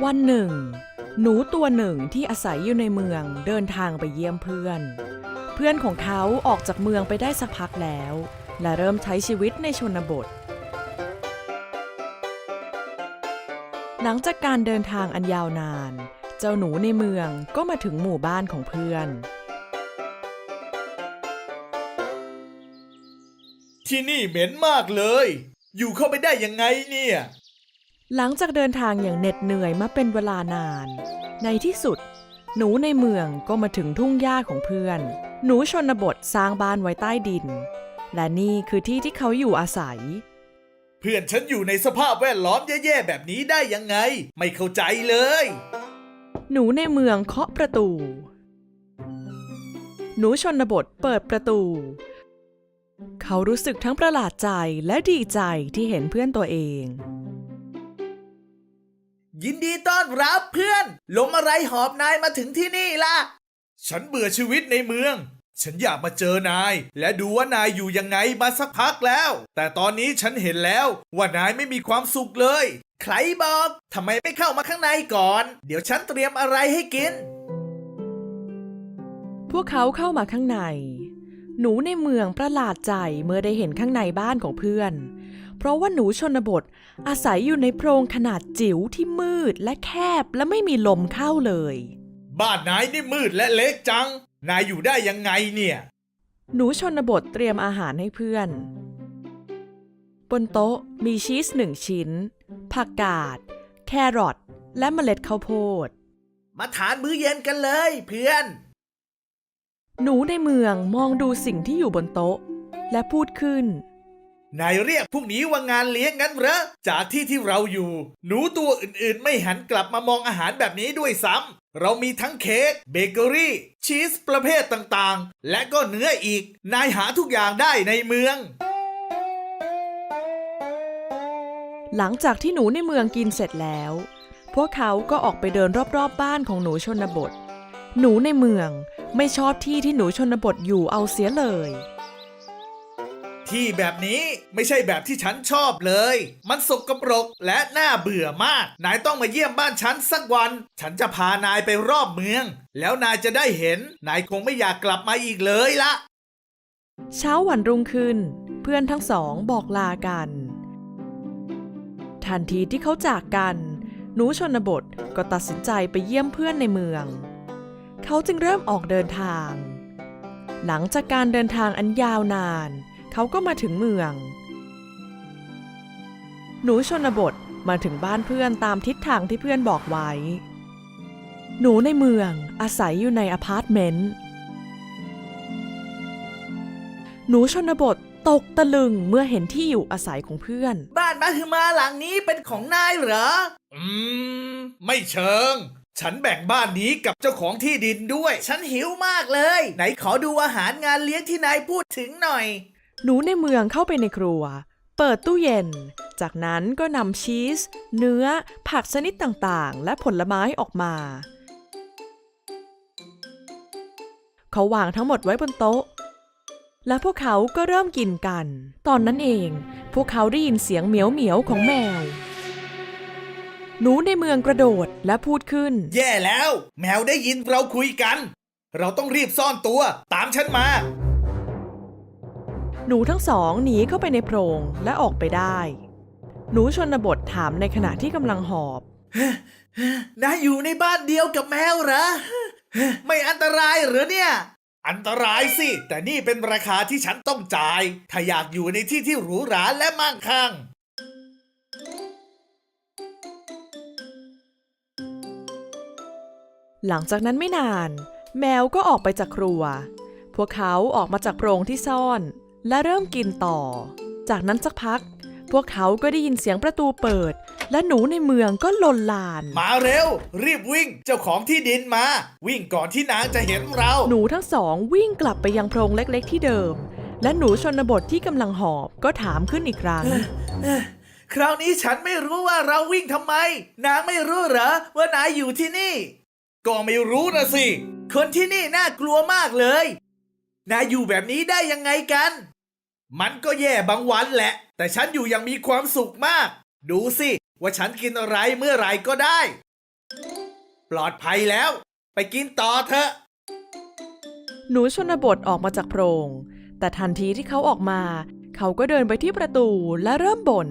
วันหนึ่ง หนูตัวหนึ่งที่อาศัยอยู่ในเมืองเดินทางไปเยี่ยมเพื่อน เพื่อนของเขาออกจากเมืองไปได้สักพักแล้ว และเริ่มใช้ชีวิตในชนบท หลังจากการเดินทางอันยาวนาน เจ้าหนูในเมืองก็มาถึงหมู่บ้านของเพื่อน ที่นี่เหม็นมากเลย อยู่เข้าไปได้ยังไงเนี่ย หลังจากเดินทางอย่างเหน็ดเหนื่อยมาเป็นเวลานาน ในที่สุด หนูในเมืองก็มาถึงทุ่งหญ้าของเพื่อน หนูชนบทสร้างบ้านไว้ใต้ดิน และนี่คือที่ที่เขาอยู่อาศัย เพื่อนฉันอยู่ในสภาพแวดล้อมแย่ๆแบบนี้ได้ยังไง ไม่เข้าใจเลย หนูในเมืองเคาะประตู หนูชนบทเปิดประตู เขารู้สึกทั้งประหลาดใจและดีใจที่เห็นเพื่อนตัวเอง ยินดีต้อนรับเพื่อนลมอะไรหอบนายมาถึงที่นี่ล่ะ ฉันเบื่อชีวิตในเมือง ฉันอยากมาเจอนาย และดูว่านายอยู่ยังไงมาสักพักแล้ว แต่ตอนนี้ฉันเห็นแล้วว่านายไม่มีความสุขเลย ใครบอกทำไมไม่เข้ามาข้างในก่อน เดี๋ยวฉันเตรียมอะไรให้กิน พวกเขาเข้ามาข้างใน หนูในเมืองประหลาดใจเมื่อได้เห็นข้างในบ้านของเพื่อน เพราะว่าหนูชนบท อาศัยอยู่ในโพรงขนาดจิ๋วที่มืดและแคบและไม่มีลมเข้าเลย บ้านนายนี่มืดและเล็กจัง นายอยู่ได้ยังไงเนี่ย หนูชนบทเตรียมอาหารให้เพื่อน บนโต๊ะมีชีสหนึ่งชิ้น ผักกาด แครอทและเมล็ดข้าวโพด มาทานมื้อเย็นกันเลยเพื่อน หนูในเมืองมองดูสิ่งที่อยู่บนโต๊ะ และพูดขึ้น นายเรียกพวกนี้ว่างานเลี้ยงงั้นเหรอ จากที่ที่เราอยู่ หนูตัวอื่นๆ ไม่หันกลับมามองอาหารแบบนี้ด้วยซ้ำ เรามีทั้งเค้ก เบเกอรี่ ชีสประเภทต่างๆ และก็เนื้ออีก นายหาทุกอย่างได้ในเมืองหลังจากที่หนูในเมืองกินเสร็จแล้ว พวกเขาก็ออกไปเดินรอบๆบบ้านของหนูชนบท หนูในเมืองไม่ชอบที่ที่หนูชนบทอยู่เอาเสียเลย ที่แบบนี้ไม่ใช่แบบที่ฉันชอบเลย มันสกปรกและน่าเบื่อมาก นายต้องมาเยี่ยมบ้านฉันสักวัน ฉันจะพานายไปรอบเมือง แล้วนายจะได้เห็น นายคงไม่อยากกลับมาอีกเลยละเช้าวันรุ่งขึ้น เพื่อนทั้งสองบอกลากัน ทันทีที่เขาจากกัน หนูชนบทก็ตัดสินใจไปเยี่ยมเพื่อนในเมือง เขาจึงเริ่มออกเดินทาง หลังจากการเดินทางอันยาวนาน เขาก็มาถึงเมือง หนูชนบทมาถึงบ้านเพื่อนตามทิศทางที่เพื่อนบอกไว้ หนูในเมืองอาศัยอยู่ในอพาร์ตเมนต์ หนูชนบทตกตะลึงเมื่อเห็นที่อยู่อาศัยของเพื่อน บ้านมาคือมาหลังนี้เป็นของนายเหรอ อืม ไม่เชิง ฉันแบ่งบ้านนี้กับเจ้าของที่ดินด้วย ฉันหิวมากเลย ไหนขอดูอาหารงานเลี้ยงที่นายพูดถึงหน่อย หนูในเมืองเข้าไปในครัว เปิดตู้เย็น จากนั้นก็นำชีส เนื้อ ผักชนิดต่างๆ และผลไม้ออกมา เขาวางทั้งหมดไว้บนโต๊ะ และพวกเขาก็เริ่มกินกัน ตอนนั้นเอง พวกเขาได้ยินเสียงเหมียวเหมียวของแมว หนูในเมืองกระโดดและพูดขึ้น แย่แล้ว แมวได้ยินเราคุยกัน เราต้องรีบซ่อนตัว ตามฉันมา หนูทั้งสองหนีเข้าไปในโพรงและออกไปได้ หนูชนบทถามในขณะที่กำลังหอบนายอยู่ในบ้านเดียวกับแมวเหรอ ไม่อันตรายเหรอเนี่ย อันตรายสิ แต่นี่เป็นราคาที่ฉันต้องจ่าย ถ้าอยากอยู่ในที่ที่หรูหราและมั่งคั่งหลังจากนั้นไม่นาน แมวก็ออกไปจากครัว พวกเขาออกมาจากโพรงที่ซ่อน และเริ่มกินต่อ จากนั้นสักพัก พวกเขาก็ได้ยินเสียงประตูเปิด และหนูในเมืองก็หล่นลาน มาเร็ว รีบวิ่งเจ้าของที่ดินมา วิ่งก่อนที่นางจะเห็นเรา หนูทั้งสองวิ่งกลับไปยังโพรงเล็กๆที่เดิม และหนูชนบทที่กำลังหอบก็ถามขึ้นอีกครั้ง คราวนี้ฉันไม่รู้ว่าเราวิ่งทำไม นางไม่รู้เหรอว่านายอยู่ที่นี่ ก็ไม่รู้นะสิ คนที่นี่น่ากลัวมากเลย นายอยู่แบบนี้ได้ยังไงกัน มันก็แย่บางวันแหละ แต่ฉันอยู่อยังมีความสุขมาก ดูสิว่าฉันกินอะไรเมื่อไหร่ก็ได้ ปลอดภัยแล้ว ไปกินต่อเถอะ หนูชนบทออกมาจากโพรง แต่ทันทีที่เขาออกมา เขาก็เดินไปที่ประตูและเริ่มบ่น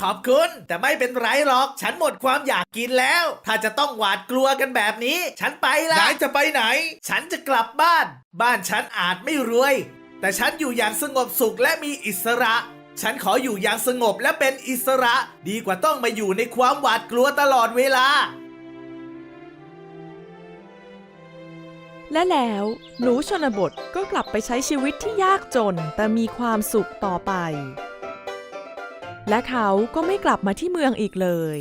ขอบคุณ แต่ไม่เป็นไรหรอก ฉันหมดความอยากกินแล้ว ถ้าจะต้องหวาดกลัวกันแบบนี้ ฉันไปละนายจะไปไหน ฉันจะกลับบ้าน บ้านฉันอาจไม่รวย แต่ฉันอยู่อย่างสงบสุขและมีอิสระ ฉันขออยู่อย่างสงบและเป็นอิสระ ดีกว่าต้องมาอยู่ในความหวาดกลัวตลอดเวลา และแล้วหนูชนบทก็กลับไปใช้ชีวิตที่ยากจนแต่มีความสุขต่อไป และเขาก็ไม่กลับมาที่เมืองอีกเลย